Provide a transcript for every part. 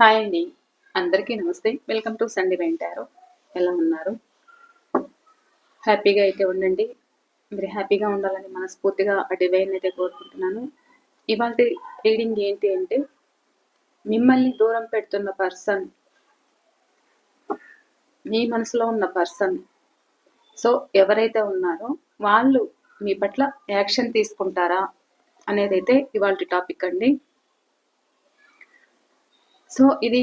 Hi అండి. అందరికీ నమస్తే. వెల్కమ్ టు సండే వెంటారు ఎలా ఉన్నారు? హ్యాపీగా అయితే ఉండండి. మీరు హ్యాపీగా ఉండాలని మనస్ఫూర్తిగా ఆ డివైన్ అయితే కోరుకుంటున్నాను. ఇవాళ రీడింగ్ ఏంటి అంటే మిమ్మల్ని దూరం పెడుతున్న పర్సన్ మీ మనసులో ఉన్న పర్సన్ సో ఎవరైతే ఉన్నారో వాళ్ళు మీ పట్ల యాక్షన్ తీసుకుంటారా? అనేది అయితే ఇవాళ టాపిక్ అండి. సో ఇది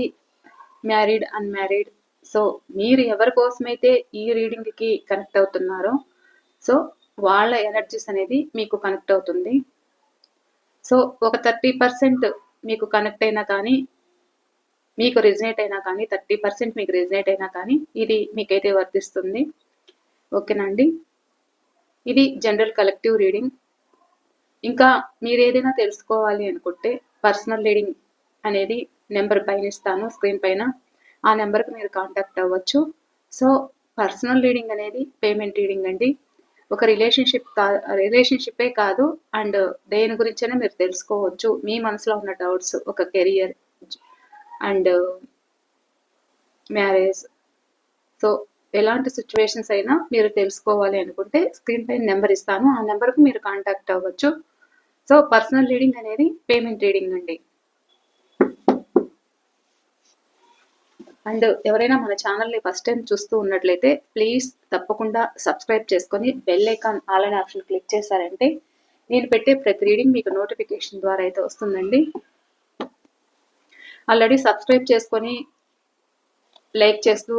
మ్యారీడ్ అన్మ్యారీడ్. సో మీరు ఎవరి కోసమైతే ఈ రీడింగ్కి కనెక్ట్ అవుతున్నారో సో వాళ్ళ ఎనర్జీస్ అనేది మీకు కనెక్ట్ అవుతుంది. సో ఒక థర్టీ పర్సెంట్ మీకు కనెక్ట్ అయినా కానీ మీకు రిజనేట్ అయినా కానీ థర్టీ పర్సెంట్ మీకు రిజనేట్ అయినా కానీ ఇది మీకైతే వర్తిస్తుంది. ఓకేనా అండి? ఇది జనరల్ కలెక్టివ్ రీడింగ్ ఇంకా మీరు ఏదైనా తెలుసుకోవాలి అనుకుంటే పర్సనల్ రీడింగ్ అనేది నెంబర్ పైన ఇస్తాను స్క్రీన్ పైన. ఆ నెంబర్కి మీరు కాంటాక్ట్ అవ్వచ్చు. సో పర్సనల్ రీడింగ్ అనేది పేమెంట్ రీడింగ్ అండి. ఒక రిలేషన్షిప్ కా రిలేషన్షిప్పే కాదు. అండ్ దేని గురించైనా మీరు తెలుసుకోవచ్చు. మీ మనసులో ఉన్న డౌట్స్ ఒక కెరియర్ అండ్ మ్యారేజ్. సో ఎలాంటి సిచ్యువేషన్స్ అయినా మీరు తెలుసుకోవాలి అనుకుంటే స్క్రీన్ పైన నెంబర్ ఇస్తాను. ఆ నెంబర్కు మీరు కాంటాక్ట్ అవ్వచ్చు. సో పర్సనల్ రీడింగ్ అనేది పేమెంట్ రీడింగ్ అండి. అండ్ ఎవరైనా మన ఛానల్ని ఫస్ట్ టైం చూస్తూ ఉన్నట్లయితే ప్లీజ్ తప్పకుండా సబ్స్క్రైబ్ చేసుకొని బెల్ ఐకాన్ ఆల్ అనే ఆప్షన్ క్లిక్ చేశారంటే నేను పెట్టే ప్రతి రీడింగ్ మీకు నోటిఫికేషన్ ద్వారా అయితే వస్తుందండి. ఆల్రెడీ సబ్స్క్రైబ్ చేసుకొని లైక్ చేస్తూ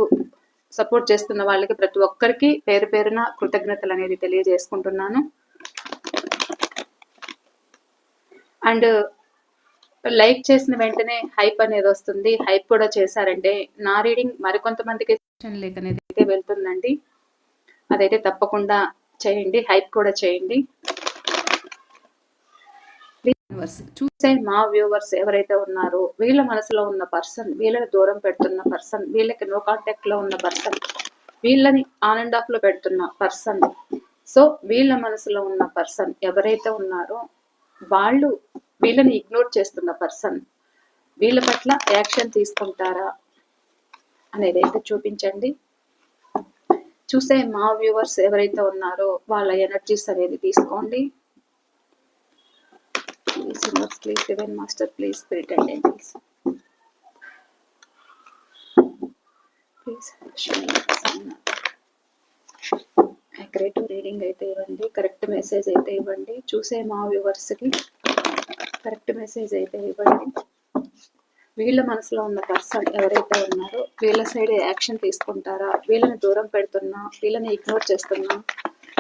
సపోర్ట్ చేస్తున్న వాళ్ళకి ప్రతి ఒక్కరికి పేరు పేరున కృతజ్ఞతలు అనేది తెలియజేసుకుంటున్నాను. అండ్ లైక్ చేసిన వెంటనే హైప్ అనేది వస్తుంది. హైప్ కూడా చేశారంటే నా రీడింగ్ మరికొంతమందికి లేక అనేది అయితే వెళ్తుందండి. అదైతే తప్పకుండా చేయండి. హైప్ కూడా చేయండి. చూసే మా వ్యూవర్స్ ఎవరైతే ఉన్నారో వీళ్ళ మనసులో ఉన్న పర్సన్ వీళ్ళని దూరం పెడుతున్న పర్సన్ వీళ్ళకి నో కాంటాక్ట్లో ఉన్న పర్సన్ వీళ్ళని ఆన్ అండ్ ఆఫ్లో పెడుతున్న పర్సన్ సో వీళ్ళ మనసులో ఉన్న పర్సన్ ఎవరైతే ఉన్నారో వాళ్ళు వీళ్ళని ఇగ్నోర్ చేస్తున్న పర్సన్ వీళ్ళ పట్ల యాక్షన్ తీసుకుంటారా అనేది అయితే చూపించండి? చూసే మా వ్యూవర్స్ ఎవరైతే ఉన్నారో వాళ్ళ ఎనర్జీస్ అనేది తీసుకోండి. Please please divine master please spirit and angels. Please create reading అయితే ఇవ్వండి కరెక్ట్ మెసేజ్ అయితే ఇవ్వండి. చూసే మా వ్యూవర్స్కి కరెక్ట్ మెసేజ్ అయితే ఇవ్వండి. వీళ్ళ మనసులో ఉన్న పర్సన్ ఎవరైతే ఉన్నారో వీళ్ళ సైడ్ యాక్షన్ తీసుకుంటారా? వీళ్ళని దూరం పెడుతున్నా వీళ్ళని ఇగ్నోర్ చేస్తున్నా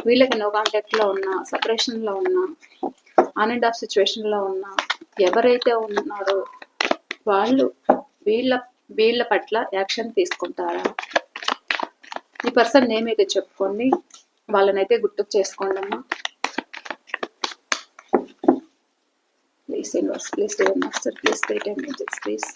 వీళ్ళకి నో కాంటాక్ట్లో ఉన్నా సపరేషన్లో ఉన్నా ఆన్ అండ్ ఆఫ్ సిచ్యువేషన్లో ఉన్నా ఎవరైతే ఉన్నారో వాళ్ళు వీళ్ళ వీళ్ళ పట్ల యాక్షన్ తీసుకుంటారా? ఈ పర్సన్ నేమ్ అయితే చెప్పుకోండి. వాళ్ళనైతే గుర్తుకు చేసుకోండి అమ్మా. place a loss place a master Please the item agent space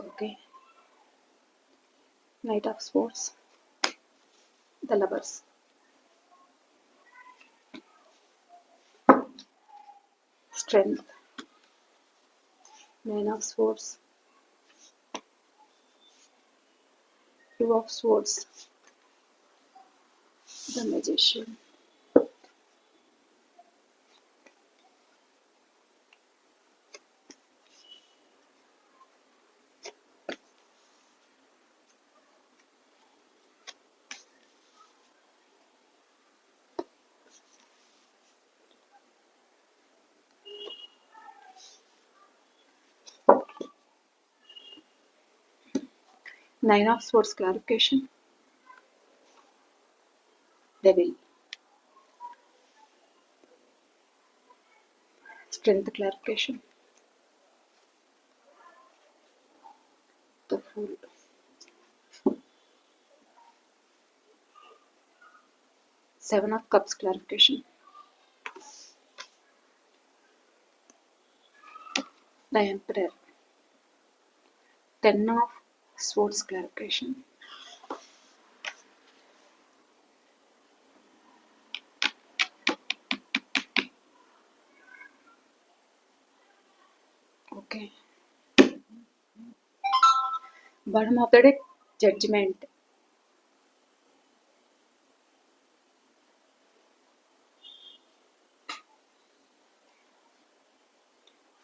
okay. Knight of swords the lovers. Strength. Man of swords. Two of Swords, the Magician. Nine of Swords clarification. Devil. Strength clarification. The Fool. Seven of Cups clarification. The Emperor. Ten of Swartz clarification. Okay. Bottom of the deck, judgment.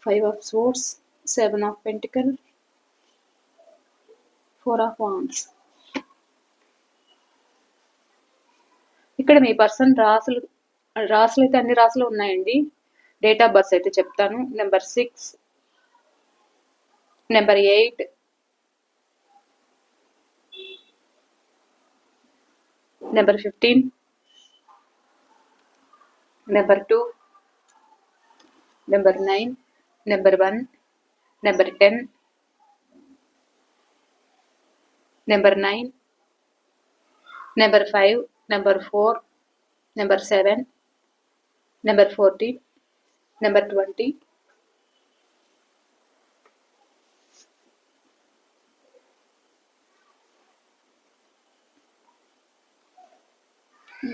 Five of Swords, Seven of Pentacles, four of wands ఇక్కడ మీ person రాసులు రాసులు అయితే అన్ని రాసులు ఉన్నాయండి. Date of birth అయితే చెప్తాను. Number six number eight number fifteen number two number nine number one number ten number 9, number 5, number 4, number 7, number 14, number 20.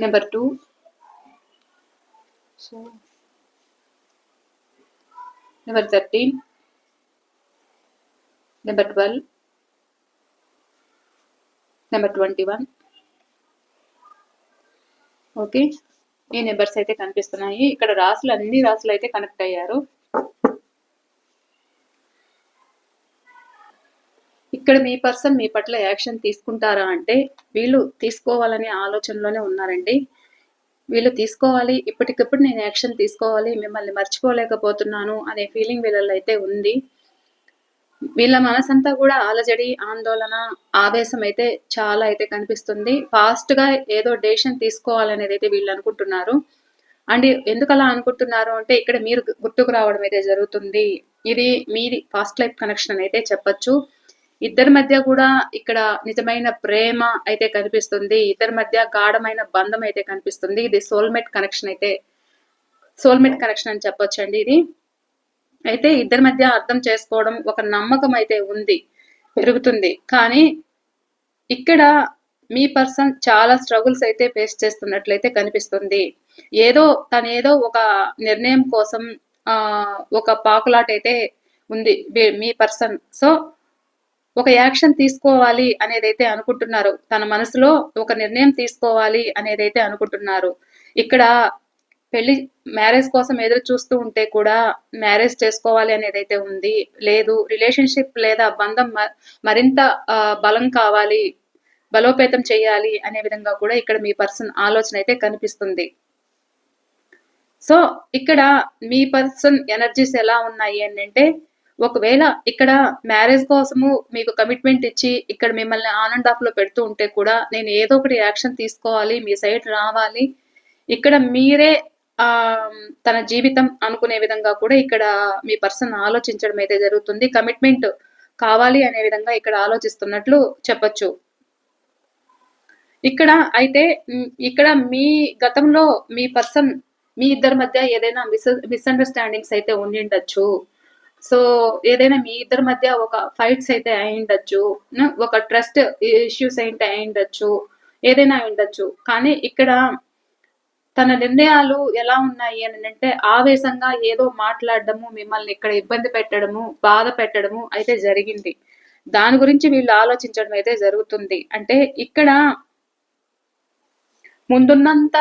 number 2 so number 13 number 12 number twenty one okay ఈ numbers అయితే కనిపిస్తున్నాయి. ఇక్కడ రాసులు అన్ని రాసులు అయితే కనెక్ట్ అయ్యారు. ఇక్కడ మీ పర్సన్ మీ పట్ల యాక్షన్ తీసుకుంటారా అంటే వీళ్ళు తీసుకోవాలనే ఆలోచనలోనే ఉన్నారండి. వీళ్ళు తీసుకోవాలి ఇప్పటికప్పుడు నేను యాక్షన్ తీసుకోవాలి మిమ్మల్ని మర్చిపోలేకపోతున్నాను అనే ఫీలింగ్ వీళ్ళల్లో అయితే ఉంది. వీళ్ళ మనసంతా కూడా అలజడి ఆందోళన ఆవేశం అయితే చాలా అయితే కనిపిస్తుంది. ఫాస్ట్గా ఏదో డెసిషన్ తీసుకోవాలనేది అయితే వీళ్ళు అనుకుంటున్నారు. అండ్ ఎందుకు అలా అనుకుంటున్నారు అంటే ఇక్కడ మీరు గుర్తుకు రావడం అయితే జరుగుతుంది. ఇది మీది ఫాస్ట్ లైఫ్ కనెక్షన్ అయితే చెప్పొచ్చు. ఇద్దరి మధ్య కూడా ఇక్కడ నిజమైన ప్రేమ అయితే కనిపిస్తుంది. ఇద్దరి మధ్య గాఢమైన బంధం అయితే కనిపిస్తుంది. ఇది సోల్మేట్ కనెక్షన్ అయితే సోల్మేట్ కనెక్షన్ అని చెప్పొచ్చండి ఇది. అయితే ఇద్దరి మధ్య అర్థం చేసుకోవడం ఒక నమ్మకం అయితే ఉంది పెరుగుతుంది. కానీ ఇక్కడ మీ పర్సన్ చాలా స్ట్రగుల్స్ అయితే ఫేస్ చేస్తున్నట్లయితే కనిపిస్తుంది. ఏదో తను ఏదో ఒక నిర్ణయం కోసం ఆ ఒక పాకులాట అయితే ఉంది మీ పర్సన్. సో ఒక యాక్షన్ తీసుకోవాలి అనేది అయితే అనుకుంటున్నారు. తన మనసులో ఒక నిర్ణయం తీసుకోవాలి అనేది అయితే అనుకుంటున్నారు. ఇక్కడ పెళ్ళి మ్యారేజ్ కోసం ఎదురు చూస్తూ ఉంటే కూడా మ్యారేజ్ చేసుకోవాలి అనేది అయితే ఉంది. లేదు రిలేషన్షిప్ లేదా బంధం మరింత బలం కావాలి బలోపేతం చేయాలి అనే విధంగా కూడా ఇక్కడ మీ పర్సన్ ఆలోచన అయితే కనిపిస్తుంది. సో ఇక్కడ మీ పర్సన్ ఎనర్జీస్ ఎలా ఉన్నాయి అంటే ఒకవేళ ఇక్కడ మ్యారేజ్ కోసము మీకు కమిట్మెంట్ ఇచ్చి ఇక్కడ మిమ్మల్ని ఆనండ్ ఆఫ్లో పెడుతూ ఉంటే కూడా నేను ఏదో ఒకటి యాక్షన్ తీసుకోవాలి మీ సైడ్ రావాలి. ఇక్కడ మీరే తన జీవితం అనుకునే విధంగా కూడా ఇక్కడ మీ పర్సన్ ఆలోచించడం అయితే జరుగుతుంది. కమిట్మెంట్ కావాలి అనే విధంగా ఇక్కడ ఆలోచిస్తున్నట్లు చెప్పొచ్చు. ఇక్కడ అయితే ఇక్కడ మీ గతంలో మీ పర్సన్ మీ ఇద్దరి మధ్య ఏదైనా మిస్ మిస్అండర్స్టాండింగ్స్ అయితే ఉండిండొచ్చు. సో ఏదైనా మీ ఇద్దరి మధ్య ఒక ఫైట్స్ అయితే అయిండొచ్చు ఒక ట్రస్ట్ ఇష్యూస్ అయితే అయిండొచ్చు ఏదైనా ఉండొచ్చు కానీ ఇక్కడ తన నిర్ణయాలు ఎలా ఉన్నాయి అని అంటే ఆవేశంగా ఏదో మాట్లాడడము మిమ్మల్ని ఇక్కడ ఇబ్బంది పెట్టడము బాధ పెట్టడము అయితే జరిగింది. దాని గురించి వీళ్ళు ఆలోచించడం అయితే జరుగుతుంది. అంటే ఇక్కడ ముందున్నంత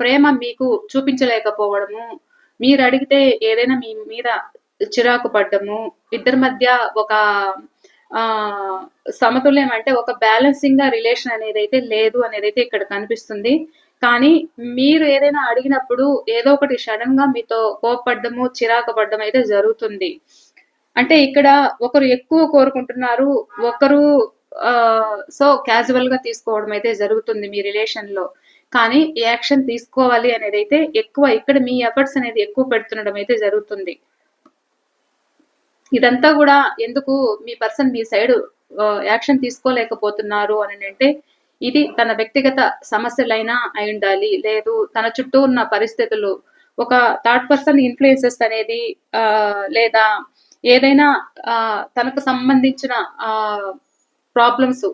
ప్రేమ మీకు చూపించలేకపోవడము మీరు అడిగితే ఏదైనా మీ మీద చిరాకు పడ్డము ఇద్దరి మధ్య ఒక ఆ సమతుల్యం అంటే ఒక బ్యాలెన్సింగ్గా రిలేషన్ అనేది అయితే లేదు అనేది అయితే ఇక్కడ కనిపిస్తుంది. కానీ మీరు ఏదైనా అడిగినప్పుడు ఏదో ఒకటి సడన్గా మీతో కోపడ్డము చిరాకు పడ్డం అయితే జరుగుతుంది. అంటే ఇక్కడ ఒకరు ఎక్కువ కోరుకుంటున్నారు ఒకరు సో క్యాజువల్గా తీసుకోవడం అయితే జరుగుతుంది మీ రిలేషన్లో కానీ యాక్షన్ తీసుకోవాలి అనేది అయితే ఎక్కువ ఇక్కడ మీ ఎఫర్ట్స్ అనేది ఎక్కువ పెడుతుండడం అయితే జరుగుతుంది. ఇదంతా కూడా ఎందుకు మీ పర్సన్ మీ సైడ్ యాక్షన్ తీసుకోలేకపోతున్నారు అని అంటే ఇది తన వ్యక్తిగత సమస్యలైనా అయి ఉండాలి. లేదు తన చుట్టూ ఉన్న పరిస్థితులు ఒక థర్డ్ పర్సన్ ఇన్ఫ్లుయెన్సెస్ అనేది లేదా ఏదైనా తనకు సంబంధించిన ప్రాబ్లమ్స్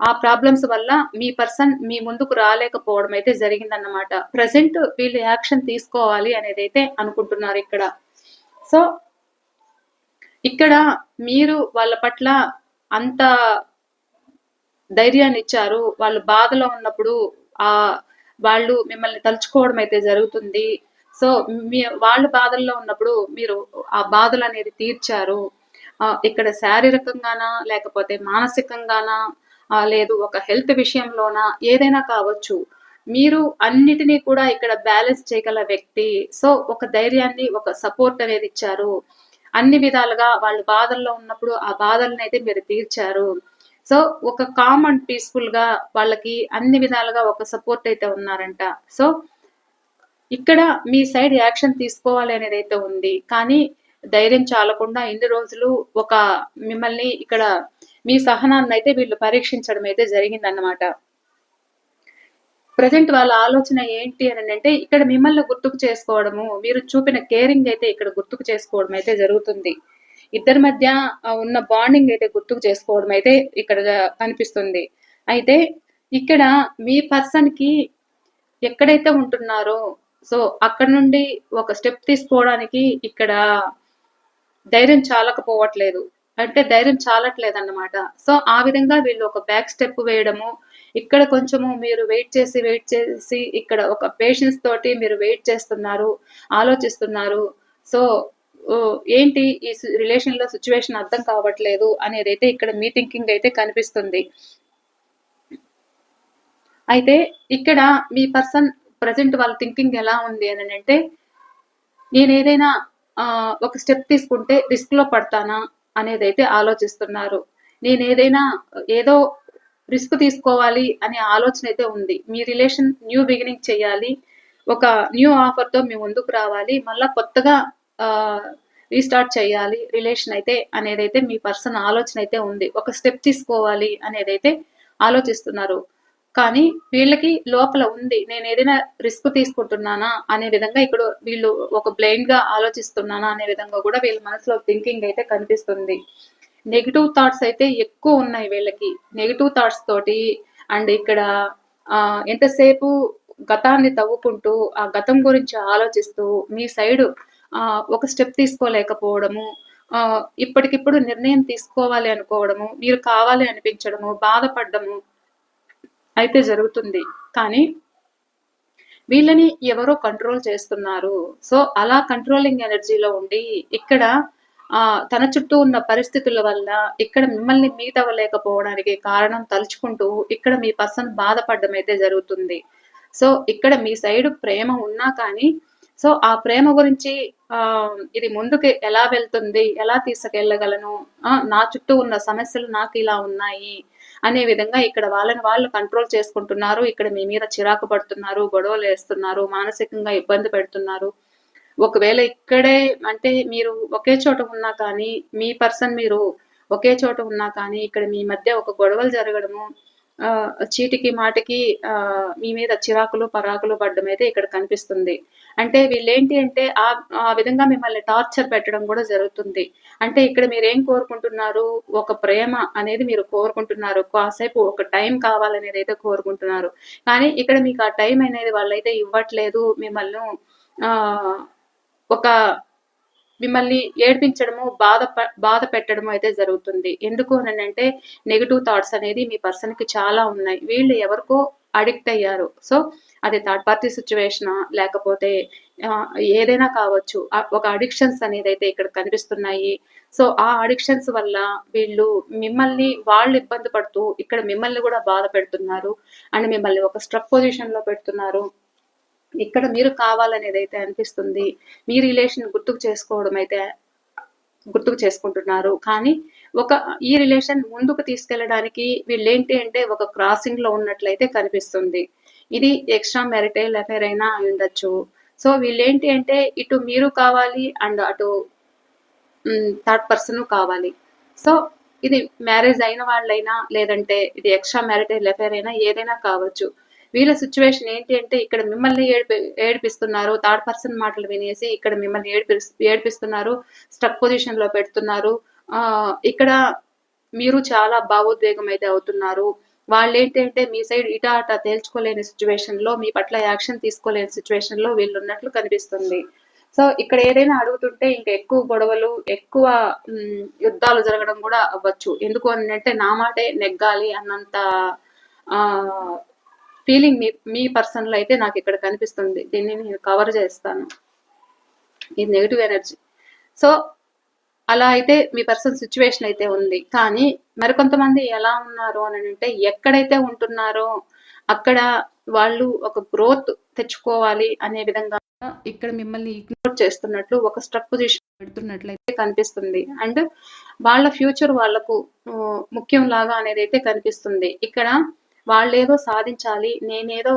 ఆ ప్రాబ్లమ్స్ వల్ల మీ పర్సన్ మీ ముందుకు రాలేకపోవడం అయితే జరిగిందన్నమాట. ప్రజెంట్ వీళ్ళు యాక్షన్ తీసుకోవాలి అనేది అయితే అనుకుంటున్నారు ఇక్కడ. సో ఇక్కడ మీరు వాళ్ళ పట్ల అంత ధైర్యాన్ని ఇచ్చారు. వాళ్ళు బాధలో ఉన్నప్పుడు ఆ వాళ్ళు మిమ్మల్ని తలుచుకోవడం అయితే జరుగుతుంది. సో మీ వాళ్ళు బాధల్లో ఉన్నప్పుడు మీరు ఆ బాధలు అనేది తీర్చారు. ఇక్కడ శారీరకంగానా లేకపోతే మానసికంగానా లేదు ఒక హెల్త్ విషయంలోనా ఏదైనా కావచ్చు. మీరు అన్నిటినీ కూడా ఇక్కడ బ్యాలెన్స్ చేయగల వ్యక్తి. సో ఒక ధైర్యాన్ని ఒక సపోర్ట్ అనేది ఇచ్చారు. అన్ని విధాలుగా వాళ్ళు బాధల్లో ఉన్నప్పుడు ఆ బాధలను అయితే మీరు తీర్చారు. సో ఒక కామ్ అండ్ పీస్ఫుల్గా వాళ్ళకి అన్ని విధాలుగా ఒక సపోర్ట్ అయితే ఉన్నారంట. సో ఇక్కడ మీ సైడ్ యాక్షన్ తీసుకోవాలి అనేది అయితే ఉంది. కానీ ధైర్యం చాలకుండా ఇన్ని రోజులు ఒక మిమ్మల్ని ఇక్కడ మీ సహనాన్ని అయితే వీళ్ళు పరీక్షించడం అయితే జరిగిందన్నమాట. ప్రజెంట్ వాళ్ళ ఆలోచన ఏంటి అని అంటే ఇక్కడ మిమ్మల్ని గుర్తుకు చేసుకోవడము మీరు చూపిన కేరింగ్ అయితే ఇక్కడ గుర్తుకు చేసుకోవడం అయితే జరుగుతుంది. ఇద్దరి మధ్య ఉన్న బాండింగ్ అయితే గుర్తుకు చేసుకోవడం అయితే ఇక్కడ కనిపిస్తుంది. అయితే ఇక్కడ మీ పర్సన్కి ఎక్కడైతే ఉంటున్నారో సో అక్కడ నుండి ఒక స్టెప్ తీసుకోవడానికి ఇక్కడ ధైర్యం చాలకపోవట్లేదు. అంటే ధైర్యం చాలట్లేదు అన్నమాట సో ఆ విధంగా వీళ్ళు ఒక బ్యాక్ స్టెప్ వేయడము ఇక్కడ కొంచెము మీరు వెయిట్ చేసి వెయిట్ చేసి ఇక్కడ ఒక పేషెన్స్ తోటి మీరు వెయిట్ చేస్తున్నారు ఆలోచిస్తున్నారు. సో ఏంటి ఈ రిలేషన్లో సిచ్యువేషన్ అర్థం కావట్లేదు అనేది అయితే ఇక్కడ మీ థింకింగ్ అయితే కనిపిస్తుంది. అయితే ఇక్కడ మీ పర్సన్ ప్రజెంట్ వాళ్ళ థింకింగ్ ఎలా ఉంది అని అంటే నేను ఏదైనా ఒక స్టెప్ తీసుకుంటే రిస్క్లో పడతానా అనేది అయితే ఆలోచిస్తున్నారు. నేను ఏదైనా ఏదో రిస్క్ తీసుకోవాలి అనే ఆలోచన అయితే ఉంది. మీ రిలేషన్ న్యూ బిగినింగ్ చేయాలి. ఒక న్యూ ఆఫర్తో మీ ముందుకు రావాలి. మళ్ళీ కొత్తగా రీస్టార్ట్ చేయాలి రిలేషన్ అయితే అనేది అయితే మీ పర్సన్ ఆలోచన అయితే ఉంది. ఒక స్టెప్ తీసుకోవాలి అనేది అయితే ఆలోచిస్తున్నారు. కానీ వీళ్ళకి లోపల ఉంది. నేను ఏదైనా రిస్క్ తీసుకుంటున్నానా అనే విధంగా ఇక్కడ వీళ్ళు ఒక బ్లైండ్గా ఆలోచిస్తున్నానా అనే విధంగా కూడా వీళ్ళ మనసులో థింకింగ్ అయితే కనిపిస్తుంది. నెగిటివ్ థాట్స్ అయితే ఎక్కువ ఉన్నాయి వీళ్ళకి. నెగిటివ్ థాట్స్ తోటి అండ్ ఇక్కడ ఆ, ఎంతసేపు గతాన్ని తవ్వుకుంటూ ఆ గతం గురించి ఆలోచిస్తూ మీ సైడ్ ఒక స్టెప్ తీసుకోలేకపోవడము ఆ, ఇప్పటికిప్పుడు నిర్ణయం తీసుకోవాలి అనుకోవడము మీరు కావాలి అనిపించడము బాధపడడము అయితే జరుగుతుంది. కానీ వీళ్ళని ఎవరో కంట్రోల్ చేస్తున్నారు. సో అలా కంట్రోలింగ్ ఎనర్జీలో ఉండి ఇక్కడ ఆ తన చుట్టూ ఉన్న పరిస్థితుల వల్ల ఇక్కడ మిమ్మల్ని మీట్ అవ్వలేకపోవడానికి కారణం తలుచుకుంటూ ఇక్కడ మీ పర్సన్ బాధపడడం అయితే జరుగుతుంది. సో ఇక్కడ మీ సైడ్ ప్రేమ ఉన్నా కానీ సో ఆ ప్రేమ గురించి ఆ ఇది ముందుకు ఎలా వెళ్తుంది ఎలా తీసుకెళ్ళగలను నా చుట్టూ ఉన్న సమస్యలు నాకు ఇలా ఉన్నాయి అనే విధంగా ఇక్కడ వాళ్ళని వాళ్ళు కంట్రోల్ చేసుకుంటున్నారు. ఇక్కడ మీ మీద చిరాకు పడుతున్నారు గొడవలు వేస్తున్నారు మానసికంగా ఇబ్బంది పెడుతున్నారు. ఒకవేళ ఇక్కడే అంటే మీరు ఒకే చోట ఉన్నా కానీ మీ పర్సన్ మీరు ఒకే చోట ఉన్నా కానీ ఇక్కడ మీ మధ్య ఒక గొడవలు జరగడము ఆ, చీటికి మాటికి మీ మీద చిరాకులు పరాకులు పడ్డం అయితే ఇక్కడ కనిపిస్తుంది. అంటే వీళ్ళేంటి అంటే ఆ ఆ విధంగా మిమ్మల్ని టార్చర్ పెట్టడం కూడా జరుగుతుంది. అంటే ఇక్కడ మీరు ఏం కోరుకుంటున్నారు? ఒక ప్రేమ అనేది మీరు కోరుకుంటున్నారు. కాసేపు ఒక టైం కావాలనేది అయితే కోరుకుంటున్నారు. కానీ ఇక్కడ మీకు ఆ టైం అనేది వాళ్ళైతే ఇవ్వట్లేదు. మిమ్మల్ని ఒక మిమ్మల్ని ఏడ్పించడము బాధ ప- బాధ పెట్టడము అయితే జరుగుతుంది. ఎందుకు అని అంటే నెగిటివ్ థాట్స్ అనేది మీ పర్సన్కి చాలా ఉన్నాయి. వీళ్ళు ఎవరికో అడిక్ట్ అయ్యారు. సో అది థర్డ్ పార్టీ సిచ్యువేషన్ లేకపోతే ఏదైనా కావచ్చు. ఒక అడిక్షన్స్ అనేది అయితే ఇక్కడ కనిపిస్తున్నాయి. సో ఆ అడిక్షన్స్ వల్ల వీళ్ళు మిమ్మల్ని వాళ్ళు ఇబ్బంది పడుతూ ఇక్కడ మిమ్మల్ని కూడా బాధ పెడుతున్నారు అండ్ మిమ్మల్ని ఒక స్ట్రక్ పొజిషన్లో పెడుతున్నారు. ఇక్కడ మీరు కావాలనేది అయితే అనిపిస్తుంది మీ రిలేషన్ గుర్తుకు చేసుకోవడం అయితే గుర్తుకు చేసుకుంటున్నారు. కానీ ఒక ఈ రిలేషన్ ముందుకు తీసుకెళ్ళడానికి వీళ్ళేంటి అంటే ఒక క్రాసింగ్లో ఉన్నట్లయితే కనిపిస్తుంది. ఇది ఎక్స్ట్రా మ్యారిటైల్ అఫేర్ అయినా అయి ఉండొచ్చు. సో వీళ్ళేంటి అంటే ఇటు మీరు కావాలి అండ్ అటు థర్డ్ పర్సన్ కావాలి. సో ఇది మ్యారేజ్ అయిన వాళ్ళైనా లేదంటే ఇది ఎక్స్ట్రా మ్యారిటైల్ అఫేర్ అయినా ఏదైనా కావచ్చు. వీళ్ళ సిచ్యువేషన్ ఏంటి అంటే ఇక్కడ మిమ్మల్ని ఏడిపి ఏడిపిస్తున్నారు థర్డ్ పర్సన్ మాటలు వినేసి ఇక్కడ మిమ్మల్ని ఏడిపి ఏడిపిస్తున్నారు స్ట్రక్ పొజిషన్లో పెడుతున్నారు. ఆ ఇక్కడ మీరు చాలా భావోద్వేగం అయితే అవుతున్నారు. వాళ్ళు ఏంటంటే మీ సైడ్ ఇటా అటా తేల్చుకోలేని సిచ్యువేషన్లో మీ పట్ల యాక్షన్ తీసుకోలేని సిచ్యువేషన్లో వీళ్ళు ఉన్నట్లు కనిపిస్తుంది. సో ఇక్కడ ఏదైనా అడుగుతుంటే ఇంకా ఎక్కువ గొడవలు ఎక్కువ యుద్ధాలు జరగడం కూడా అవ్వచ్చు. ఎందుకు అని అంటే నా మాటే నెగ్గాలి అన్నంత ఫీలింగ్ మీ మీ పర్సన్లో అయితే నాకు ఇక్కడ కనిపిస్తుంది. దీన్ని నేను కవర్ చేస్తాను. ఇది నెగిటివ్ ఎనర్జీ సో అలా అయితే మీ పర్సన్ సిచ్యువేషన్ అయితే ఉంది. కానీ మరికొంతమంది ఎలా ఉన్నారు అని అంటే ఎక్కడైతే ఉంటున్నారో అక్కడ వాళ్ళు ఒక గ్రోత్ తెచ్చుకోవాలి అనే విధంగా ఇక్కడ మిమ్మల్ని ఇగ్నోర్ చేస్తున్నట్లు ఒక స్ట్రక్ పొజిషన్ పెడుతున్నట్లయితే కనిపిస్తుంది. అండ్ వాళ్ళ ఫ్యూచర్ వాళ్ళకు ముఖ్యం లాగా అనేది అయితే కనిపిస్తుంది. ఇక్కడ వాళ్ళేదో సాధించాలి నేనేదో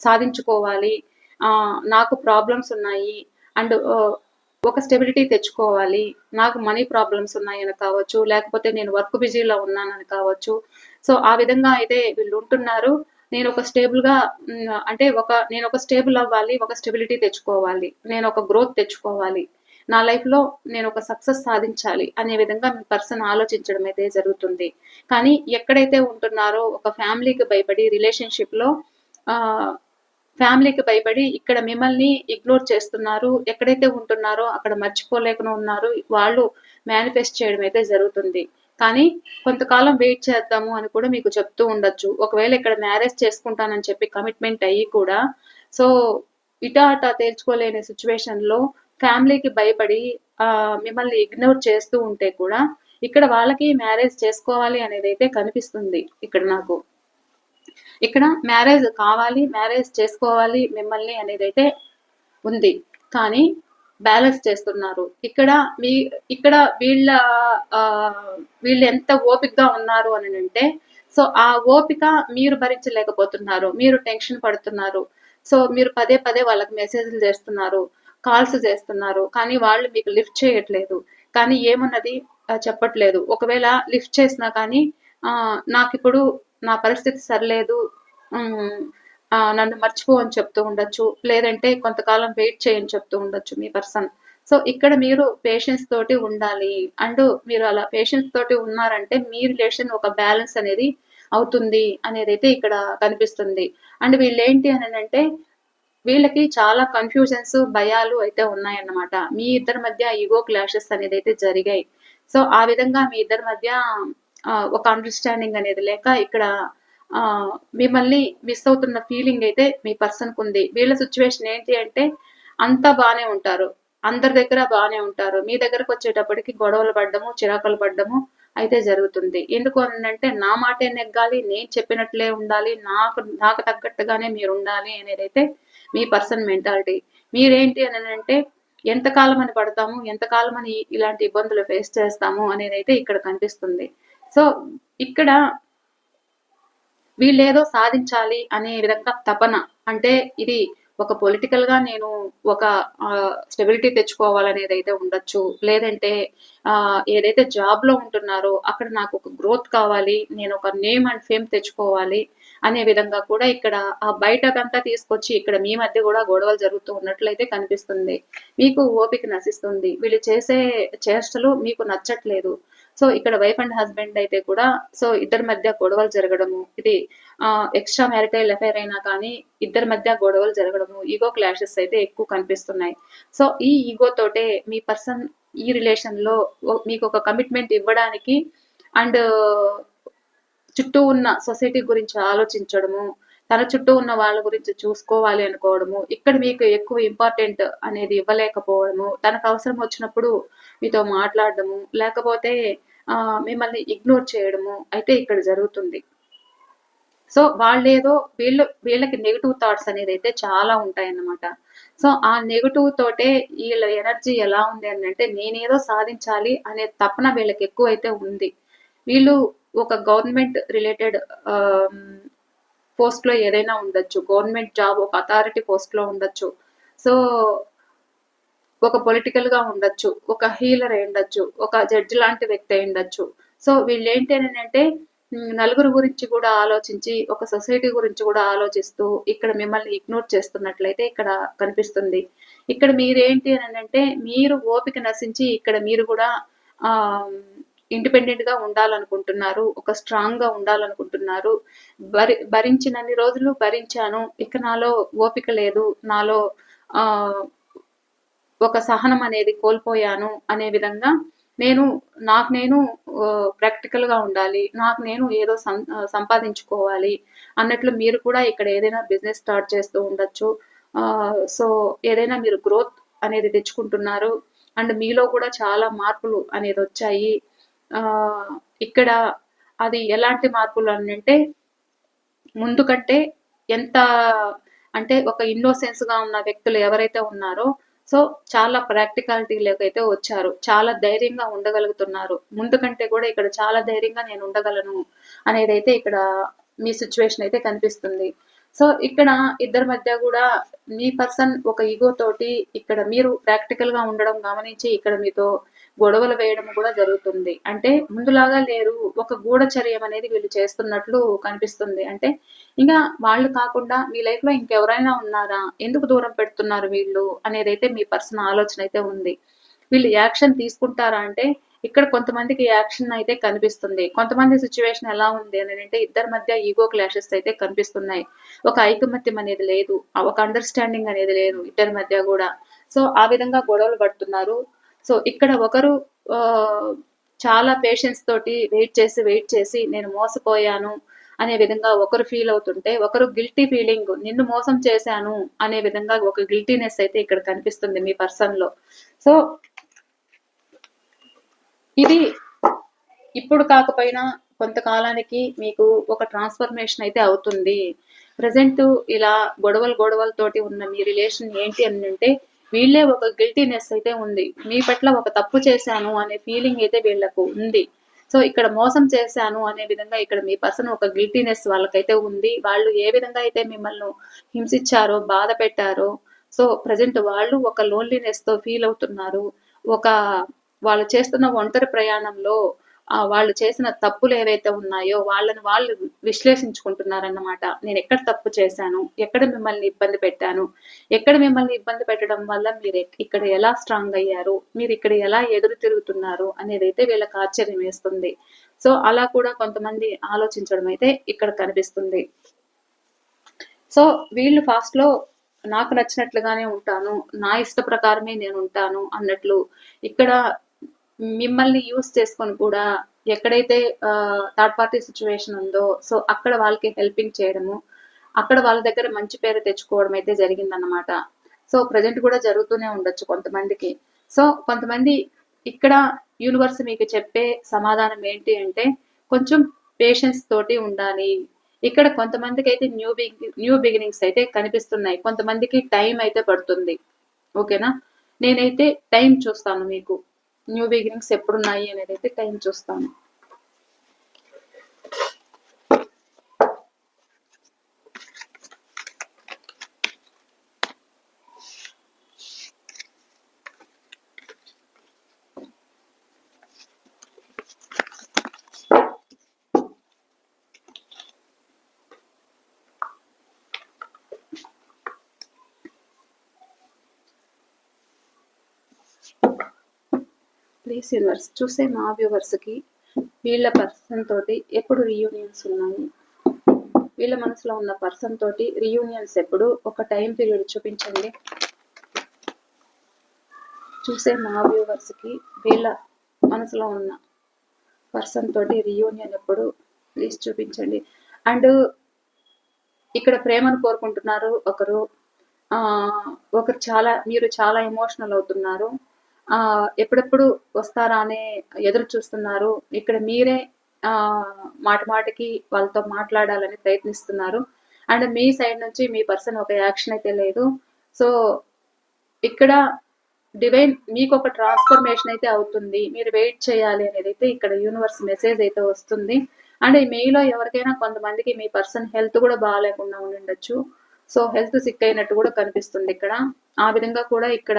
సాధించుకోవాలి నాకు ప్రాబ్లమ్స్ ఉన్నాయి అండ్ ఒక స్టెబిలిటీ తెచ్చుకోవాలి నాకు మనీ ప్రాబ్లమ్స్ ఉన్నాయని కావచ్చు లేకపోతే నేను వర్క్ బిజీలో ఉన్నానని కావచ్చు. సో ఆ విధంగా అయితే వీళ్ళు ఉంటున్నారు. నేను ఒక స్టేబుల్గా అంటే ఒక నేను ఒక స్టేబుల్ అవ్వాలి ఒక స్టెబిలిటీ తెచ్చుకోవాలి నేను ఒక గ్రోత్ తెచ్చుకోవాలి. నా లైఫ్లో నేను ఒక సక్సెస్ సాధించాలి అనే విధంగా మీ పర్సన్ ఆలోచించడం అయితే జరుగుతుంది. కానీ ఎక్కడైతే ఉంటున్నారో ఒక ఫ్యామిలీకి భయపడి రిలేషన్షిప్లో ఫ్యామిలీకి భయపడి ఇక్కడ మిమ్మల్ని ఇగ్నోర్ చేస్తున్నారు ఎక్కడైతే ఉంటున్నారో అక్కడ మర్చిపోలేకుండా ఉన్నారు వాళ్ళు మేనిఫెస్ట్ చేయడం అయితే జరుగుతుంది. కానీ కొంతకాలం వెయిట్ చేద్దాము అని కూడా మీకు చెప్తూ ఉండొచ్చు. ఒకవేళ ఇక్కడ మ్యారేజ్ చేసుకుంటానని చెప్పి కమిట్మెంట్ అయ్యి కూడా సో ఇటా అటా తేల్చుకోలేని సిచ్యువేషన్లో ఫ్యామిలీకి భయపడి మిమ్మల్ని ఇగ్నోర్ చేస్తూ ఉంటే కూడా ఇక్కడ వాళ్ళకి మ్యారేజ్ చేసుకోవాలి అనేది అయితే కనిపిస్తుంది ఇక్కడ నాకు. ఇక్కడ మ్యారేజ్ కావాలి మ్యారేజ్ చేసుకోవాలి మిమ్మల్ని అనేది అయితే ఉంది. కానీ బ్యాలెన్స్ చేస్తున్నారు. ఇక్కడ మీ ఇక్కడ వీళ్ళ వీళ్ళు ఎంత ఓపికగా ఉన్నారు అని అంటే సో ఆ ఓపిక మీరు భరించలేకపోతున్నారు మీరు టెన్షన్ పడుతున్నారు. సో మీరు పదే పదే వాళ్ళకి మెసేజ్లు చేస్తున్నారు. కాల్స్ చేస్తున్నారు. కానీ వాళ్ళు మీకు లిఫ్ట్ చేయట్లేదు. కానీ ఏమున్నది? చెప్పట్లేదు. ఒకవేళ లిఫ్ట్ చేసినా కానీ నాకు ఇప్పుడు నా పరిస్థితి సరిలేదు. నన్ను మర్చిపో అని చెప్తూ ఉండొచ్చు. లేదంటే కొంతకాలం వెయిట్ చేయని చెప్తూ ఉండొచ్చు మీ పర్సన్. సో ఇక్కడ మీరు పేషెన్స్ తోటి ఉండాలి. అండ్ మీరు అలా పేషెన్స్ తోటి ఉన్నారంటే మీ రిలేషన్ ఒక బ్యాలెన్స్ అనేది అవుతుంది అనేది అయితే ఇక్కడ కనిపిస్తుంది. అండ్ వీళ్ళు ఏంటి అని అంటే వీళ్ళకి చాలా కన్ఫ్యూజన్స్ భయాలు అయితే ఉన్నాయన్నమాట. మీ ఇద్దరి మధ్య ఈగో క్లాషెస్ అనేది అయితే జరిగాయి. సో ఆ విధంగా మీ ఇద్దరి మధ్య ఒక అండర్స్టాండింగ్ అనేది లేక ఇక్కడ మిమ్మల్ని మిస్ అవుతున్న ఫీలింగ్ అయితే మీ పర్సన్ ఉంది. వీళ్ళ సిచ్యువేషన్ ఏంటి అంటే అంతా బాగానే ఉంటారు. అందరి దగ్గర బాగానే ఉంటారు. మీ దగ్గరకు వచ్చేటప్పటికి గొడవలు పడ్డము చిరాకులు పడ్డము అయితే జరుగుతుంది. ఎందుకు అంటే నా మాటే నెగ్గాలి నేను చెప్పినట్లే ఉండాలి నాకు నాకు తగ్గట్టుగానే మీరు ఉండాలి అనేది అయితే మీ పర్సన్ మెంటాలిటీ. మీరేంటి అని అంటే ఎంతకాలం అని పడతాము ఎంతకాలం అని ఇలాంటి ఇబ్బందులు ఫేస్ చేస్తాము అనేది అయితే ఇక్కడ కనిపిస్తుంది. సో ఇక్కడ వీళ్ళేదో సాధించాలి అనే విధంగా తపన అంటే ఇది ఒక పొలిటికల్గా నేను ఒక స్టెబిలిటీ తెచ్చుకోవాలనేది అయితే ఉండొచ్చు. లేదంటే ఆ, ఏదైతే జాబ్లో ఉంటున్నారో అక్కడ నాకు ఒక గ్రోత్ కావాలి నేను ఒక నేమ్ అండ్ ఫేమ్ తెచ్చుకోవాలి అనే విధంగా కూడా ఇక్కడ ఆ బయటకంతా తీసుకొచ్చి ఇక్కడ మీ మధ్య కూడా గొడవలు జరుగుతూ ఉన్నట్లయితే కనిపిస్తుంది. మీకు ఓపిక నశిస్తుంది. వీళ్ళు చేసే చేష్టలు మీకు నచ్చట్లేదు. సో ఇక్కడ వైఫ్ అండ్ హస్బెండ్ అయితే కూడా సో ఇద్దరి మధ్య గొడవలు జరగడము ఇది ఎక్స్ట్రా మ్యారిటైల్ అఫైర్ అయినా కానీ ఇద్దరి మధ్య గొడవలు జరగడము ఈగో క్లాషెస్ అయితే ఎక్కువ కనిపిస్తున్నాయి. సో ఈ ఈగో తోటే మీ పర్సన్ ఈ రిలేషన్లో మీకు ఒక కమిట్మెంట్ ఇవ్వడానికి అండ్ చుట్టూ ఉన్న సొసైటీ గురించి ఆలోచించడము తన చుట్టూ ఉన్న వాళ్ళ గురించి చూసుకోవాలి అనుకోవడము ఇక్కడ మీకు ఎక్కువ ఇంపార్టెంట్ అనేది ఇవ్వలేకపోవడము తనకు అవసరం వచ్చినప్పుడు మీతో మాట్లాడడము లేకపోతే ఆ, మిమ్మల్ని ఇగ్నోర్ చేయడము అయితే ఇక్కడ జరుగుతుంది. సో వాళ్ళేదో వీళ్ళు వీళ్ళకి నెగిటివ్ థాట్స్ అనేది అయితే చాలా ఉంటాయన్నమాట. సో ఆ నెగిటివ్ తోటే వీళ్ళ ఎనర్జీ ఎలా ఉంది అని అంటే నేనేదో సాధించాలి అనే తపన వీళ్ళకి ఎక్కువ అయితే ఉంది. వీళ్ళు ఒక గవర్నమెంట్ రిలేటెడ్ పోస్ట్లో ఏదైనా ఉండొచ్చు. గవర్నమెంట్ జాబ్ ఒక అథారిటీ పోస్ట్లో ఉండొచ్చు. సో ఒక పొలిటికల్గా ఉండొచ్చు. ఒక హీలర్ అయి ఉండొచ్చు. ఒక జడ్జి లాంటి వ్యక్తి అయి ఉండొచ్చు. సో వీళ్ళు ఏంటి అని అంటే నలుగురు గురించి కూడా ఆలోచించి ఒక సొసైటీ గురించి కూడా ఆలోచిస్తూ ఇక్కడ మిమ్మల్ని ఇగ్నోర్ చేస్తున్నట్లయితే ఇక్కడ కనిపిస్తుంది. ఇక్కడ మీరేంటి అని అంటే మీరు ఓపిక నశించి ఇక్కడ మీరు కూడా ఆ ఇండిపెండెంట్గా ఉండాలనుకుంటున్నారు ఒక స్ట్రాంగ్గా ఉండాలనుకుంటున్నారు. భరి భరించినన్ని రోజులు భరించాను. ఇక నాలో ఓపిక లేదు. నాలో ఆ ఒక సహనం అనేది కోల్పోయాను అనే విధంగా నేను నాకు నేను ప్రాక్టికల్గా ఉండాలి. నాకు నేను ఏదో సం- సంపాదించుకోవాలి అన్నట్లు మీరు కూడా ఇక్కడ ఏదైనా బిజినెస్ స్టార్ట్ చేస్తూ ఉండొచ్చు. సో ఏదైనా మీరు గ్రోత్ అనేది తెచ్చుకుంటున్నారు. అండ్ మీలో కూడా చాలా మార్పులు అనేది వచ్చాయి. ఇక్కడ అది ఎలాంటి మార్పులు అని అంటే ముందు కంటే ఎంత అంటే ఒక ఇన్నోసెన్స్గా ఉన్న వ్యక్తులు ఎవరైతే ఉన్నారో సో చాలా ప్రాక్టికాలిటీలోకి అయితే వచ్చారు. చాలా ధైర్యంగా ఉండగలుగుతున్నారు. ముందు కంటే కూడా ఇక్కడ చాలా ధైర్యంగా నేను ఉండగలను అనేది అయితే ఇక్కడ మీ సిచ్యువేషన్ అయితే కనిపిస్తుంది. సో ఇక్కడ ఇద్దరి మధ్య కూడా మీ పర్సన్ ఒక ఈగో తోటి ఇక్కడ మీరు ప్రాక్టికల్గా ఉండడం గమనించి ఇక్కడ మీతో గొడవలు వేయడం కూడా జరుగుతుంది. అంటే ముందులాగా లేరు ఒక గూఢచర్యం అనేది వీళ్ళు చేస్తున్నట్లు కనిపిస్తుంది. అంటే ఇంకా వాళ్ళు కాకుండా మీ లైఫ్లో ఇంకెవరైనా ఉన్నారా? ఎందుకు దూరం పెడుతున్నారు వీళ్ళు? అనేది అయితే మీ పర్సన్ ఆలోచన అయితే ఉంది. వీళ్ళు యాక్షన్ తీసుకుంటారా అంటే ఇక్కడ కొంతమందికి యాక్షన్ అయితే కనిపిస్తుంది. కొంతమంది సిచ్యువేషన్ ఎలా ఉంది అని అంటే ఇద్దరి మధ్య ఈగో క్లాషెస్ అయితే కనిపిస్తున్నాయి. ఒక ఐకమత్యం అనేది లేదు. ఒక అండర్స్టాండింగ్ అనేది లేదు ఇద్దరి మధ్య కూడా. సో ఆ విధంగా గొడవలు పడుతున్నారు. సో ఇక్కడ ఒకరు ఆ, చాలా పేషెన్స్ తోటి వెయిట్ చేసి వెయిట్ చేసి నేను మోసపోయాను అనే విధంగా ఒకరు ఫీల్ అవుతుంటే ఒకరు గిల్టీ ఫీలింగ్ నిన్ను మోసం చేశాను అనే విధంగా ఒక గిల్టీనెస్ అయితే ఇక్కడ కనిపిస్తుంది మీ పర్సన్లో. సో ఇది ఇప్పుడు కాకపోయినా కొంతకాలానికి మీకు ఒక ట్రాన్స్ఫర్మేషన్ అయితే అవుతుంది. ప్రజెంట్ ఇలా గొడవలు గొడవలతోటి ఉన్న మీ రిలేషన్ ఏంటి అని అంటే వీళ్ళే ఒక గిల్టీనెస్ అయితే ఉంది. మీ పట్ల ఒక తప్పు చేశాను అనే ఫీలింగ్ అయితే వీళ్ళకు ఉంది. సో ఇక్కడ మోసం చేశాను అనే విధంగా ఇక్కడ మీ పర్సన్ ఒక గిల్టీనెస్ వాళ్ళకైతే ఉంది. వాళ్ళు ఏ విధంగా అయితే మిమ్మల్ని హింసించారో బాధ పెట్టారో సో ప్రజెంట్ వాళ్ళు ఒక లోన్లీనెస్తో ఫీల్ అవుతున్నారు. ఒక వాళ్ళు చేస్తున్న ఒంటరి ప్రయాణంలో వాళ్ళు చేసిన తప్పులు ఏవైతే ఉన్నాయో వాళ్ళని వాళ్ళు విశ్లేషించుకుంటున్నారన్నమాట. నేను ఎక్కడ తప్పు చేశాను? ఎక్కడ మిమ్మల్ని ఇబ్బంది పెట్టాను? ఎక్కడ మిమ్మల్ని ఇబ్బంది పెట్టడం వల్ల మీరు ఇక్కడ ఎలా స్ట్రాంగ్ అయ్యారు? మీరు ఇక్కడ ఎలా ఎదురు తిరుగుతున్నారు? అనేది అయితే వీళ్ళకి ఆశ్చర్యం వేస్తుంది. సో అలా కూడా కొంతమంది ఆలోచించడం అయితే ఇక్కడ కనిపిస్తుంది. సో వీళ్ళు ఫాస్ట్లో నాకు నచ్చినట్లుగానే ఉంటాను. నా ఇష్ట ప్రకారమే నేను ఉంటాను అన్నట్లు ఇక్కడ మిమ్మల్ని యూస్ చేసుకొని కూడా ఎక్కడైతే థర్డ్ పార్టీ సిచ్యువేషన్ ఉందో సో అక్కడ వాళ్ళకి హెల్పింగ్ చేయడము అక్కడ వాళ్ళ దగ్గర మంచి పేరు తెచ్చుకోవడం అయితే జరిగిందన్నమాట. సో ప్రజెంట్ కూడా జరుగుతూనే ఉండొచ్చు కొంతమందికి. సో కొంతమంది ఇక్కడ యూనివర్స్ మీకు చెప్పే సమాధానం ఏంటి అంటే కొంచెం పేషెన్స్ తోటి ఉండాలి. ఇక్కడ కొంతమందికి అయితే న్యూ బిగి న్యూ బిగినింగ్స్ అయితే కనిపిస్తున్నాయి. కొంతమందికి టైం అయితే పడుతుంది. ఓకేనా? నేనైతే టైం చూస్తాను మీకు. న్యూ బిగినింగ్స్ ఎప్పుడున్నాయి అనేది అయితే టైం చూస్తాను. ప్లీజ్ యూనివర్స్ చూసే మా వ్యూవర్స్కి వీళ్ళ పర్సన్ తోటి ఎప్పుడు రియూనియన్స్ ఉన్నాయి? వీళ్ళ మనసులో ఉన్న పర్సన్ తోటి రియూనియన్స్ ఎప్పుడు? ఒక టైం పీరియడ్ చూపించండి. చూసే మా వ్యూవర్స్కి వీళ్ళ మనసులో ఉన్న పర్సన్ తోటి రియూనియన్ ఎప్పుడు? ప్లీజ్ చూపించండి. అండ్ ఇక్కడ ప్రేమను కోరుకుంటున్నారు ఒకరు. ఒకరు చాలా మీరు చాలా ఎమోషనల్ అవుతున్నారు. ఎప్పుడెప్పుడు వస్తారా అనే ఎదురు చూస్తున్నారు. ఇక్కడ మీరే ఆ మాట మాటకి వాళ్ళతో మాట్లాడాలని ప్రయత్నిస్తున్నారు. అండ్ మీ సైడ్ నుంచి మీ పర్సన్ ఒక యాక్షన్ అయితే లేదు. సో ఇక్కడ డివైన్ మీకు ఒక ట్రాన్స్ఫర్మేషన్ అయితే అవుతుంది. మీరు వెయిట్ చేయాలి అనేది అయితే ఇక్కడ యూనివర్స్ మెసేజ్ అయితే వస్తుంది. అండ్ మీలో ఎవరికైనా కొంతమందికి మీ పర్సన్ హెల్త్ కూడా బాగాలేకుండా ఉండిండొచ్చు. సో హెల్త్ సిక్ అయినట్టు కూడా కనిపిస్తుంది ఇక్కడ. ఆ విధంగా కూడా ఇక్కడ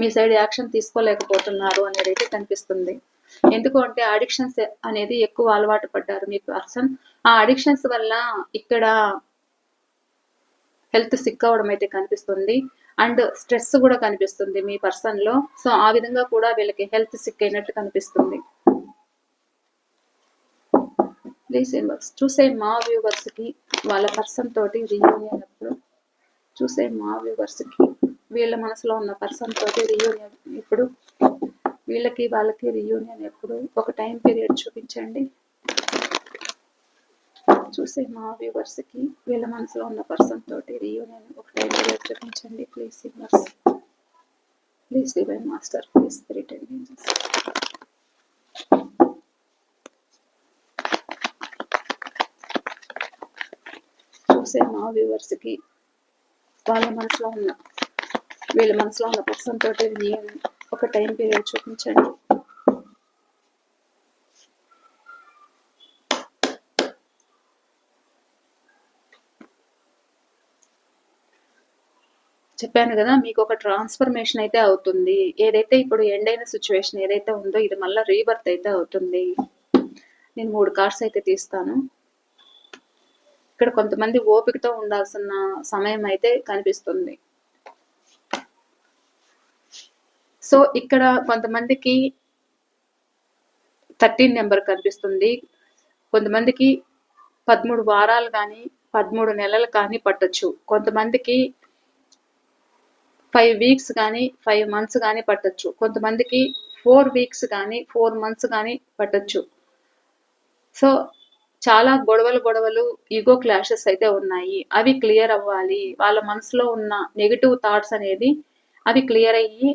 మీ సైడ్ యాక్షన్ తీసుకోలేకపోతున్నారు అనేది అయితే కనిపిస్తుంది. ఎందుకు అంటే అడిక్షన్స్ అనేది ఎక్కువ అలవాటు పడ్డారు మీ పర్సన్ ఆ అడిక్షన్స్ వల్ల ఇక్కడ హెల్త్ సిక్ అవ్వడం అయితే కనిపిస్తుంది. అండ్ స్ట్రెస్ కూడా కనిపిస్తుంది మీ పర్సన్లో. సో ఆ విధంగా కూడా వీళ్ళకి హెల్త్ సిక్ అయినట్టు కనిపిస్తుంది. ప్లీజ్ ఇన్వర్స్ చూసే మా వ్యూవర్స్కి వాళ్ళ పర్సన్ తోటి రీయూనియన్ అప్పుడు చూసే మా వ్యూవర్స్కి. వీళ్ళ మనసులో ఉన్న పర్సన్ తోటి రీయూనియన్ ఇప్పుడు వీళ్ళకి వాళ్ళకి రీయూనియన్ ఎప్పుడు? ఒక టైం పీరియడ్ చూపించండి. చూసే మా వ్యూవర్స్కి వీళ్ళ మనసులో ఉన్న పర్సన్ తోటి రీయూనియన్ ఒక టైం పీరియడ్ చూపించండి please singers please divine master please spirit and angels చూసే మా వ్యూవర్స్కి వాళ్ళ మనసులో ఉన్న వీళ్ళ మనసులో ఉన్న పర్సన్ తోటి ఒక టైం పీరియడ్ చూపించండి. చెప్పాను కదా మీకు ఒక ట్రాన్స్ఫర్మేషన్ అయితే అవుతుంది. ఏదైతే ఇప్పుడు ఎండ్ అయిన సిచ్యువేషన్ ఏదైతే ఉందో ఇది మళ్ళీ రీబర్త్ అయితే అవుతుంది. నేను మూడు కార్డ్స్ అయితే తీస్తాను. ఇక్కడ కొంతమంది ఓపికతో ఉండాల్సిన సమయం అయితే కనిపిస్తుంది. సో ఇక్కడ కొంతమందికి థర్టీన్ నెంబర్ కనిపిస్తుంది. కొంతమందికి పదమూడు వారాలు కానీ పదమూడు నెలలు కానీ పట్టచ్చు. కొంతమందికి ఫైవ్ వీక్స్ కానీ ఫైవ్ మంత్స్ కానీ పట్టొచ్చు. కొంతమందికి ఫోర్ వీక్స్ కానీ ఫోర్ మంత్స్ కానీ పట్టచ్చు. సో చాలా గొడవలు గొడవలు ఈగో క్లాషెస్ అయితే ఉన్నాయి. అవి క్లియర్ అవ్వాలి. వాళ్ళ మనసులో ఉన్న నెగిటివ్ థాట్స్ అనేది అవి క్లియర్ అయ్యి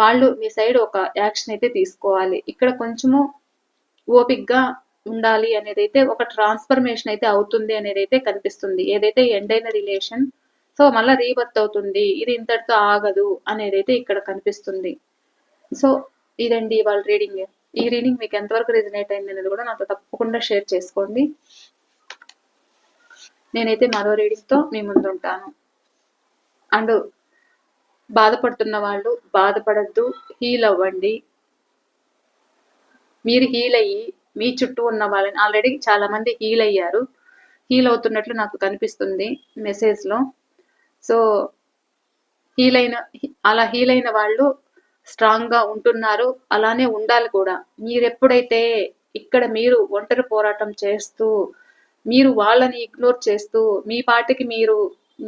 వాళ్ళు మీ సైడ్ ఒక యాక్షన్ అయితే తీసుకోవాలి. ఇక్కడ కొంచెము ఓపిక్గా ఉండాలి అనేది అయితే ఒక ట్రాన్స్ఫర్మేషన్ అయితే అవుతుంది అనేది అయితే కనిపిస్తుంది. ఏదైతే ఎండ్ అయిన రిలేషన్ సో మళ్ళీ రీబర్త్ అవుతుంది ఇది ఇంతటితో ఆగదు అనేది అయితే ఇక్కడ కనిపిస్తుంది. సో ఇదండి వాళ్ళ రీడింగ్. ఈ రీడింగ్ మీకు ఎంతవరకు రిజనేట్ అయింది అనేది కూడా నాతో తప్పకుండా షేర్ చేసుకోండి. నేనైతే మరో రీడింగ్తో మీ ముందు ఉంటాను అండ్ బాధపడుతున్న వాళ్ళు బాధపడద్దు హీల్ అవ్వండి. మీరు హీల్ అయ్యి మీ చుట్టూ ఉన్న వాళ్ళని ఆల్రెడీ చాలా మంది హీల్ అయ్యారు. హీల్ అవుతున్నట్లు నాకు కనిపిస్తుంది మెసేజ్లో సో హీల్ అయిన అలా హీల్ అయిన వాళ్ళు స్ట్రాంగ్గా ఉంటున్నారు. అలానే ఉండాలి కూడా. మీరు ఎప్పుడైతే ఇక్కడ మీరు ఒంటరి పోరాటం చేస్తూ మీరు వాళ్ళని ఇగ్నోర్ చేస్తూ మీ పాటికి మీరు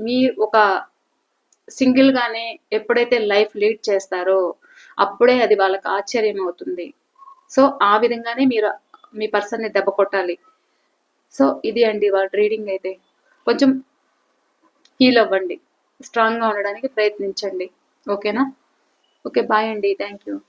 మీ ఒక సింగిల్ గానే ఎప్పుడైతే లైఫ్ లీడ్ చేస్తారో అప్పుడే అది వాళ్ళకి ఆశ్చర్యం అవుతుంది. సో ఆ విధంగానే మీరు మీ పర్సన్ని దెబ్బ కొట్టాలి. సో ఇది అండి వాళ్ళ రీడింగ్ అయితే. కొంచెం హీల్ అవ్వండి. స్ట్రాంగ్గా ఉండడానికి ప్రయత్నించండి. ఓకేనా? ఓకే బాయ్ అండి. Thank you.